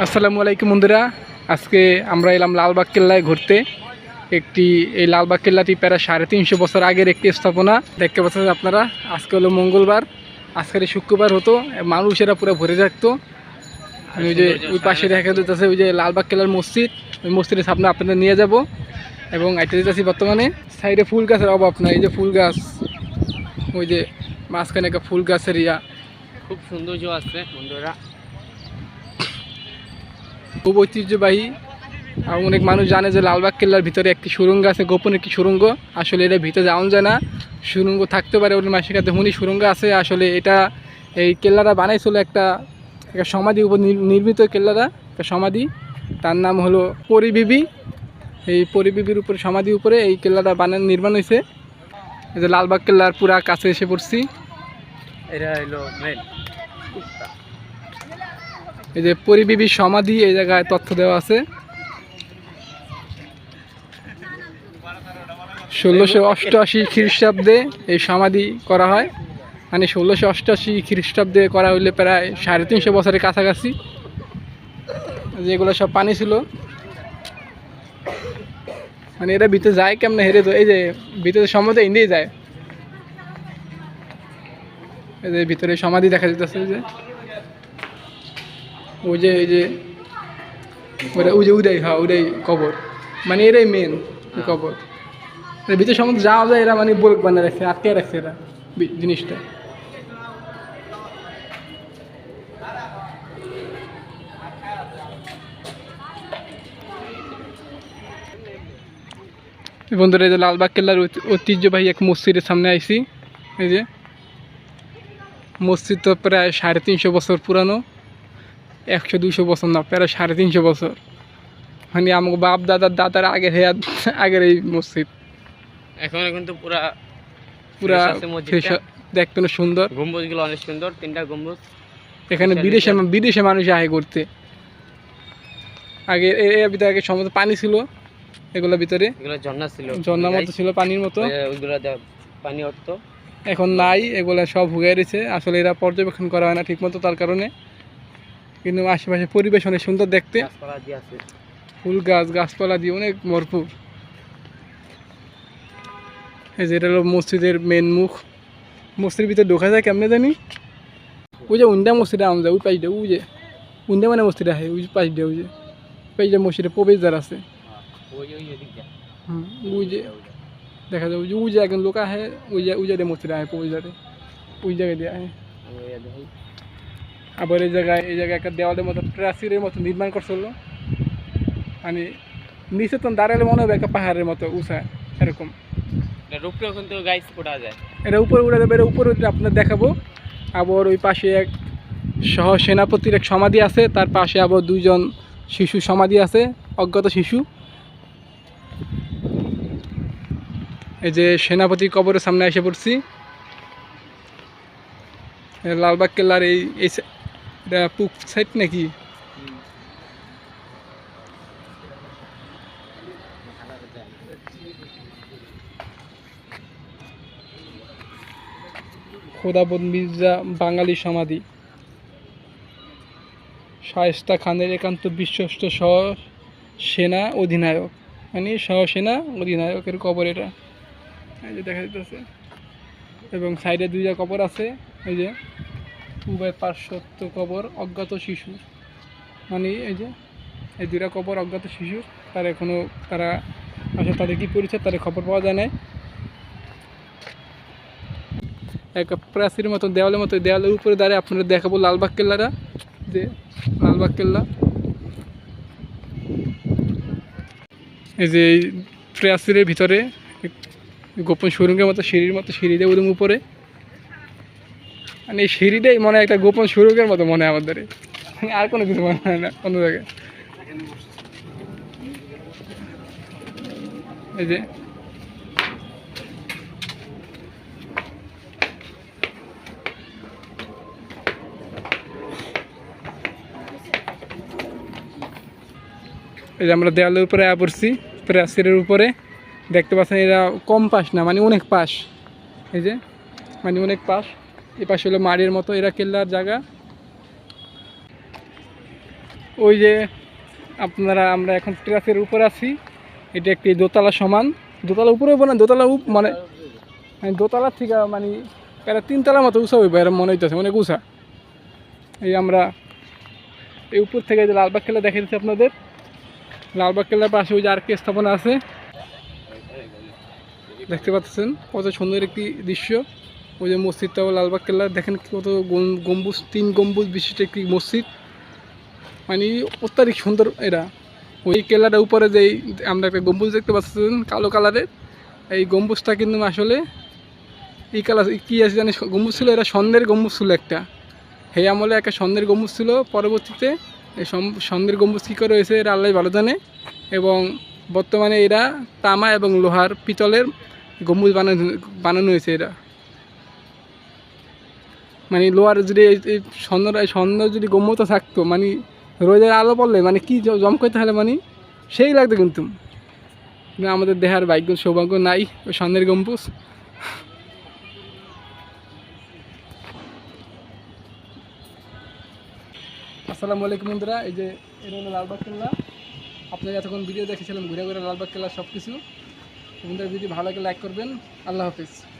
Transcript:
আসসালামু আলাইকুম বন্ধুরা। আজকে আমরা এলাম লালবাগ কেল্লায় ঘুরতে। একটি এই লালবাগ কেল্লাটি প্রায় সাড়ে তিনশো বছর আগের একটি স্থাপনা। দেখতে পাচ্ছেন আপনারা, আজকে হলো মঙ্গলবার। আজকের শুক্রবার হতো, মানুষেরা পুরো ভরে থাকতো। ওই যে ওই পাশে দেখা যাচ্ছে ওই যে লালবাগ কেল্লার মসজিদ। ওই মসজিদের সামনে আপনাদের নিয়ে যাব এবং আইতে যেতেছি বর্তমানে। সাইডে ফুল গাছের অভাব নাই, এই যে ফুল গাছ, ওই যে মাঝখানে একটা ফুল গাছের ইয়া। খুব সৌন্দর্য আছে বন্ধুরা। খুব ঐতিহ্যবাহী। অনেক মানুষ জানে যে লালবাগ কেল্লার ভিতরে একটি সুরঙ্গ আছে, গোপন একটি সুরঙ্গ। আসলে এটা ভিতরে যাওয়া যায় না। সুরঙ্গ থাকতে পারে ওই মাসের কাছে হুনি সুরঙ্গ আছে। আসলে এটা এই কেল্লাটা বানাইছিল একটা একটা সমাধি উপর নির- নির্মিত কেল্লাটা, একটা সমাধি। তার নাম হলো পরিবিবি। এই পরিবিবির উপরে, সমাধি উপরে এই কেল্লাটা বানান নির্মাণ হয়েছে। এই যে লালবাগ কেল্লার পুরা কাছে এসে পড়ছি। এটা হলো মেন এই যে পরিবিবির সমাধি, এই জায়গায় তথ্য দেওয়া আছে। ষোলোশো অষ্টআশি খ্রিস্টাব্দে এই সমাধি করা হয়। মানে ষোলোশো অষ্টআশি খ্রিস্টাব্দে করা হইলে প্রায় সাড়ে তিনশো বছরের কাছাকাছি। যেগুলো সব পানি ছিল। মানে এরা ভিতরে যায় কেমনে? হেরে তো এই যে ভিতরে সম্ভবত ইন্ডিয়ে যায়। এই যে ভিতরে সমাধি দেখা যেতেছে যে। ওই যে এই যে ওটা ওই যে উদয় হ্যাঁ উদয় কবর। মানে এরাই মেন কবর। এর ভিতরে সম্বন্ধে যাওয়া যায় এরা মানে বোরক বানিয়ে রাখছে আটকে রাখছে এরা জিনিসটা। বন্ধুরা এই যে লালবাগ কেল্লার ঐতিহ্যবাহী এক মসজিদের সামনে আইছি। এই যে মসজিদ তো প্রায় সাড়ে তিনশো বছর পুরানো। একশো দুশো বছর না প্রায় সাড়ে তিনশো বছর। মানে আমাকে বাপ দাদার দাদার আগের হেয়ার আগের এই মসজিদ। এখন কিন্তু পুরা পুরা fresh- দেখতে অনেক সুন্দর। গম্বুজগুলো অনেক সুন্দর তিনটা গম্বুজ। এখানে বিদেশে বিদেশে মানুষ আহে করতে। আগে এর ভিতরে আগে সম্ভবত পানি ছিল এগুলোর ভিতরে। ঝর্ণা ছিল। ঝর্ণার মতো ছিল পানির মতো। পানি উঠতো এখন নাই এগুলা সব হুগে রয়েছে আসলে এরা পর্যবেক্ষণ করা হয় না ঠিকমতো তার কারণে। কিন্তু আশেপাশে পরিবেশ অনেক সুন্দর দেখতে। আছে। ফুল গাছ গাছপালা দিয়ে অনেক ভরপুর। এই যে এটা হলো মসজিদের মেন মুখ। মসজিদের ভিতরে ঢোকা যায় কেমনে জানি? ওই যে উন্ডা মসজিদে আম যায় ওই পাশ দিয়ে ওই যে উন্ডা মানে মসজিদে আহে ওই দিয়ে ওই যে দিয়ে মসজিদে প্রবেশদ্বার আছে। ওই ওই হুম, ওই যে দেখা যায় ওই যে ওই যে একজন লোক আহে ওই যে ওই জায়গায় মসজিদে আহে প্রবেশদ্বারে। ওই জায়গায় দিয়ে আহে। আবার এই জায়গায় এই জায়গায় একটা দেওয়ালের মতো প্রাচীরের মতো নির্মাণ করছিল। মানে নিচে তো দাঁড়ালে মনে হবে একটা পাহাড়ের মতো উঁচা এরকম। কিন্তু গাইস কোটা যায়। এটা উপরে উড়ে যাবে এটা উপরে উঠে আপনার দেখাবো। আবার ওই পাশে এক সহ সেনাপতির এক সমাধি আছে তার পাশে আবার দুইজন শিশু সমাধি আছে অজ্ঞাত শিশু। এই যে সেনাপতি কবরের সামনে এসে পড়ছি। লালবাগ কেল্লার এই এটা পুক সাইড নাকি? খোদাবদ মির্জা বাঙালি সমাধি। শায়েস্তা খানের একান্ত বিশ্বস্ত সহ সেনা অধিনায়ক। মানে সহ সেনা অধিনায়কের কবর এটা। এই যে দেখা যাচ্ছে এবং সাইডে দুইটা কবর আছে। এই যে উভয় পার্শ্বত্ব কবর অজ্ঞাত শিশু মানে এই যে, এই দুইটা কবর অজ্ঞাত শিশু তার এখনও তারা আসলে তাদের কী পরিচয়, তাদের খবর পাওয়া যায় না এক প্রাচীর মতো দেওয়ালের মতো দেওয়ালের উপরে দাঁড়িয়ে আপনারা দেখাবো লালবাগ কেল্লাটা, যে লালবাগ কেল্লা। এই যে এই প্রাচীরের ভিতরে গোপন সুরঙ্গের মতো, সিঁড়ির মতো, সিঁড়ি উদম উপরে। মানে সিঁড়িটাই মনে একটা গোপন সুরঙ্গের মতো মনে হয় আমাদের। আর কোনো কিছু মনে হয় না, অন্য জায়গায়। এই যে। এই যে আমরা দেওয়ালের উপরে আয়া পড়ছি প্রাচীরের উপরে। দেখতে পাচ্ছেন এরা কম পাশ না মানে অনেক পাশ। এই যে মানে অনেক পাশ। এই পাশে হলো মাড়ির মতো, এরা কেল্লার জায়গা। ওই যে আপনারা, আমরা এখন টেরাসের উপরে আছি। এটা একটি দোতলা সমান। দোতলা উপরে হইব না, দোতলা উপ মানে মানে দোতলা থেকে মানে প্রায় তিনতলার মতো উঁচা হইব এরকম মনে হইতেছে অনেক উঁচা এই আমরা এই উপর থেকে যে লালবাগ কেল্লা দেখে দিচ্ছি আপনাদের। লালবাগ কেল্লার পাশে ওই যে আর কি স্থাপনা আছে। দেখতে পাচ্ছেন, কত সুন্দর একটি দৃশ্য। ওই যে মসজিদটাও লালবাগ কেল্লা দেখেন কত গম- গম্বুজ, তিন গম্বুজ বিশিষ্ট একটি মসজিদ। মানে অত্যাধিক সুন্দর এটা। ওই কেল্লাটার উপরে যেই আমরা একটা গম্বুজ দেখতে পাচ্ছেন, কালো কালারের, এই গম্বুজটা কিন্তু আসলে এই কালার কী আছে জানি, গম্বুজ ছিল, এটা সন্ধ্যের গম্বুজ ছিল একটা। সেই আমলে একটা সন্ধ্যের গম্বুজ ছিল, পরবর্তীতে এই সন্ধ্যের গম্বুজ কী করে হয়েছে এরা আল্লাহ ভালো জানে। এবং বর্তমানে এরা তামা এবং লোহার পিতলের গম্বুজ বানানো বানানো হয়েছে এরা। মানে লোহার যদি এই- সন্ধ্যা সন্ধ্যা যদি গম্যতা থাকতো মানে রোদের আলো পড়লে মানে কি জ- জম করতে হলে মানে সেই লাগতো কিন্তু। আমাদের দেহার ভাগ্য, সৌভাগ্য নাই, ওই সন্ধ্যের গম্বুজ। আসসালামু আলাইকুম বন্ধুরা, এই যে এটা হলো লালবাগ কেল্লা। আপনারা এতক্ষণ ভিডিও দেখেছিলাম ঘুরে ঘুরে লালবাগ কেল্লা সব কিছু বন্ধুরা, ভিডিও ভালো লাগে লাইক করবেন। আল্লাহ হাফিজ।